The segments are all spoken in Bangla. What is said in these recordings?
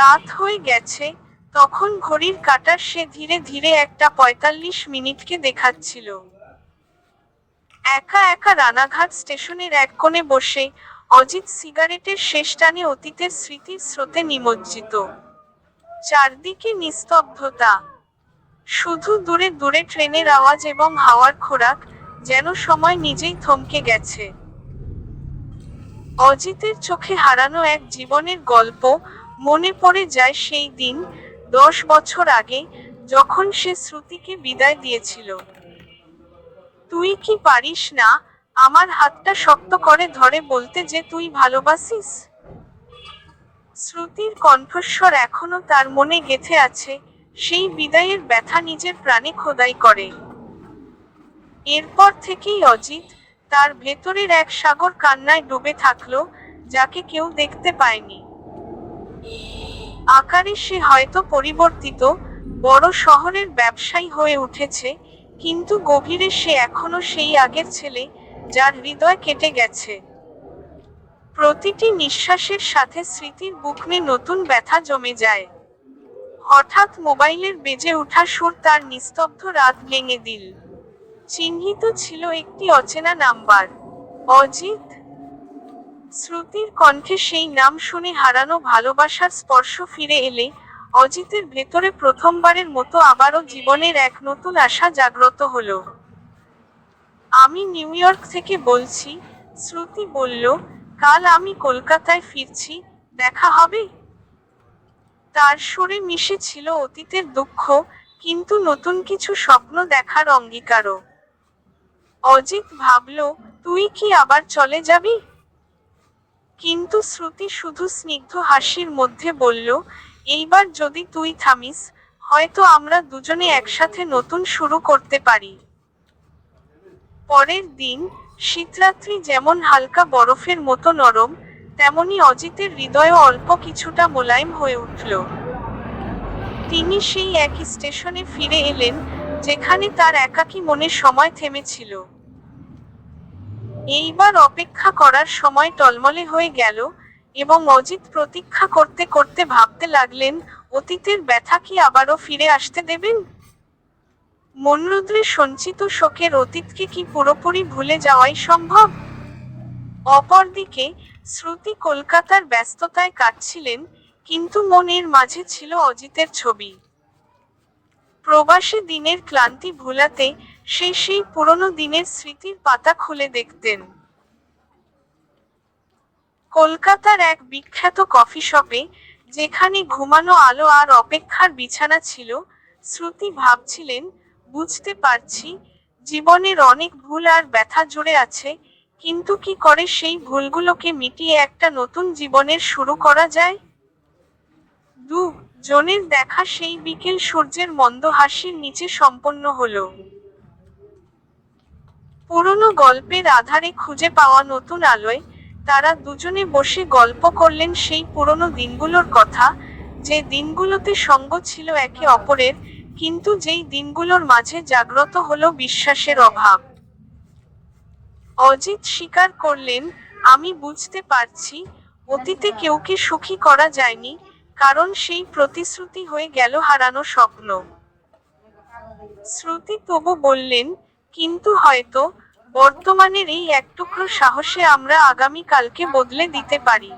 রাত হয়ে গেছে, তখন ঘড়ির কাঁটার সে ধীরে ধীরে একটা পঁয়তাল্লিশ মিনিটকে দেখাচ্ছিল। একা একা রানাঘাট স্টেশনের এক কোণে বসে অজিত সিগারেটের শেষ টানে অতীতের স্মৃতির স্রোতে নিমজ্জিত। চারদিকে নিস্তব্ধতা। শুধু দূরে দূরে ট্রেনের আওয়াজ এবং হাওয়ার খোরাক যেন সময় নিজেই থমকে গেছে। অজিতের চোখে হারানো এক জীবনের গল্প মনে পড়ে যায় সেই দিন, দশ বছর আগে, যখন সে শ্রুতিকে বিদায় দিয়েছিল। তুই কি পারিস না আমার হাতটা শক্ত করে ধরে বলতে যে তুই ভালোবাসিস? শ্রুতির কণ্ঠস্বর এখনও তার মনে গেথে আছে, সেই বিদায়ের ব্যথা নিজের প্রাণে খোদাই করে। এরপর থেকেই অজিত তার ভেতরের এক সাগর কান্নায় ডুবে থাকল, যাকে কেউ দেখতে পায়নি। আকারে সে হয়তো পরিবর্তিত বড় শহরের ব্যবসায়ী হয়ে উঠেছে, কিন্তু গভীরে সে এখনও সেই আগের ছেলে যার হৃদয় কেটে গেছে। প্রতিটি নিঃশ্বাসের সাথে স্মৃতির বুকনে নতুন ব্যথা জমে যায়। হঠাৎ মোবাইলের বেজে ওঠা সুর তার নিস্তব্ধ রাত ভেঙে দিল। চিহ্নিত ছিল একটি অচেনা নাম্বার, অজিত শ্রুতির কণ্ঠে সেই নাম শুনে হারানো ভালোবাসার স্পর্শ ফিরে এলে অজিতের ভেতরে প্রথমবারের মতো আবারও জীবনের এক নতুন আশা জাগ্রত হলো। আমি নিউ ইয়র্ক থেকে বলছি, শ্রুতি বলল, কাল আমি কলকাতায় ফিরছি, দেখা হবে? তার সুরে মিশে ছিল অতীতের দুঃখ, কিন্তু নতুন কিছু স্বপ্ন দেখার অঙ্গীকারও। অজিত ভাবল, তুই কি আবার চলে যাবি? কিন্তু শ্রুতি শুধু স্নিগ্ধ হাসির মধ্যে বলল, এইবার যদি তুই থামিস, হয়তো আমরা দুজনে একসাথে নতুন শুরু করতে পারি। পরের দিন শীতরাত্রি যেমন হালকা বরফের মতো নরম, তেমনি অজিতের হৃদয়ও অল্প কিছুটা মোলায়েম হয়ে উঠল। তিনি সেই একই স্টেশনে ফিরে এলেন, যেখানে তার একাকী মনে সময় থেমেছিল। এইবার অপেক্ষা করার সময় টলমলে হয়ে গেল এবং অজিত প্রতীক্ষা করতে করতে ভাবতে লাগলেন, অতীতের ব্যথা কি আবারও ফিরে আসতে দেবেন? মনরুদ্রে সঞ্চিত শোকের অতীতকে কি পুরোপুরি ভুলে যাওয়াই সম্ভব? অপরদিকে শ্রুতি কলকাতার ব্যস্ততায় কাটছিলেন, কিন্তু মনের মাঝে ছিল অজিতের ছবি। প্রবাসী দিনের ক্লান্তি ভুলাতে সে সেই পুরনো দিনের স্মৃতির পাতা খুলে দেখতেন। কলকাতার এক বিখ্যাত কফি শপে যেখানে ঘুমানো আলো আর অপেক্ষার বিছানা ছিল, শ্রুতি ভাবছিলেন, বুঝতে পারছি, জীবনের অনেক ভুল আর ব্যথা জুড়ে আছে, কিন্তু কি করে সেই ভুলগুলোকে মিটিয়ে একটা নতুন জীবনের শুরু করা যায়? দু, জনের দেখা সেই বিকেল সূর্যের মন্দ হাসির নিচে সম্পন্ন হলো। পুরনো গল্পের আধারে খুঁজে পাওয়া নতুন আলোয় তারা দুজনে বসে গল্প করলেন সেই পুরনো দিনগুলোর কথা। যে দিনগুলোতে সঙ্গ ছিল একে অপরের, কিন্তু যেই দিনগুলোর মাঝে জাগ্রত হলো বিশ্বাসের অভাব। অজিত স্বীকার করলেন, আমি বুঝতে পারছি, অতীতে কেউকে সুখী করা যায়নি, কারণ সেই প্রতিশ্রুতি হয়ে গেল হারানো স্বপ্ন। শ্রুতি তবু বললেন কিন্তু হয়তো বর্তমানের এই এক টুকরো সাহসে আমরা আগামী কালকে বদলে দিতে পারি।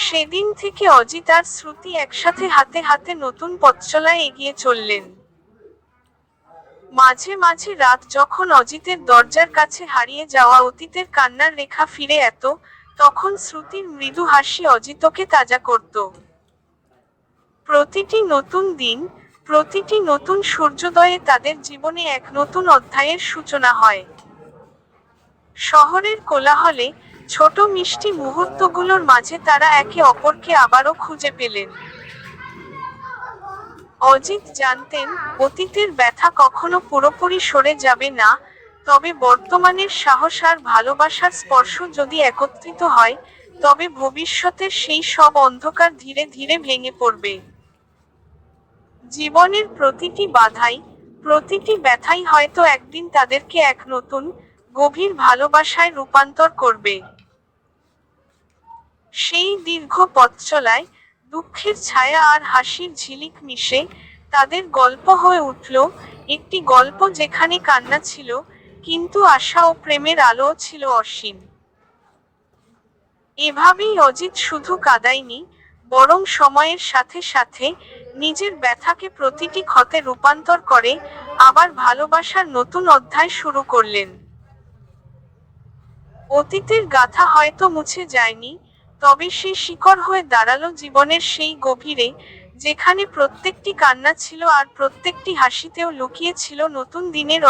সেদিন থেকে অজিত আর শ্রুতি একসাথে হাতে হাতে নতুন পথচলায় এগিয়ে চললেন। মাঝে মাঝে রাত যখন অজিতের দরজার কাছে হারিয়ে যাওয়া অতীতের কান্নার রেখা ফিরে এত, তখন শ্রুতির মৃদু হাসি অজিতকে তাজা করত। প্রতিটি নতুন দিন প্রতিটি নতুন সূর্যোদয়ে তাদের জীবনে এক নতুন অধ্যায়ের সূচনা হয়। শহরের কোলাহলে ছোট মিষ্টি মুহূর্তগুলোর মাঝে তারা একে অপরকে আবারও খুঁজে পেলেন। অজিত জানতেন, অতীতের ব্যথা কখনো পুরোপুরি সরে যাবে না, তবে বর্তমানের সাহস আর ভালোবাসার স্পর্শ যদি একত্রিত হয়, তবে ভবিষ্যতের সেই সব অন্ধকার ধীরে ধীরে ভেঙে পড়বে। জীবনের প্রতিটি বাধাই, প্রতিটি ব্যথাই হয়তো একদিন তাদেরকে এক নতুন, গভীর ভালোবাসায় রূপান্তর করবে। সেই দীর্ঘ পথ চলায় দুঃখের ছায়া আর হাসির ঝিলিক মিশে তাদের গল্প হয়ে উঠল একটি গল্প যেখানে কান্না ছিল, কিন্তু আশা ও প্রেমের আলো ছিল অসীম। এভাবেই অজিত শুধু কাদায়নি, বরং সময়ের সাথে সাথে নিজের ব্যথাকে প্রতিটি ক্ষতে রূপান্তর করে আবার ভালোবাসার নতুন অধ্যায় শুরু করলেন। অতীতের গাথা হয়তো মুছে যায়নি, তবে সে শিকড় হয়ে দাঁড়াল জীবনের সেই গভীরে, যেখানে প্রত্যেকটি কান্না ছিল আর প্রত্যেকটি হাসিতেও লুকিয়ে ছিল নতুন দিনের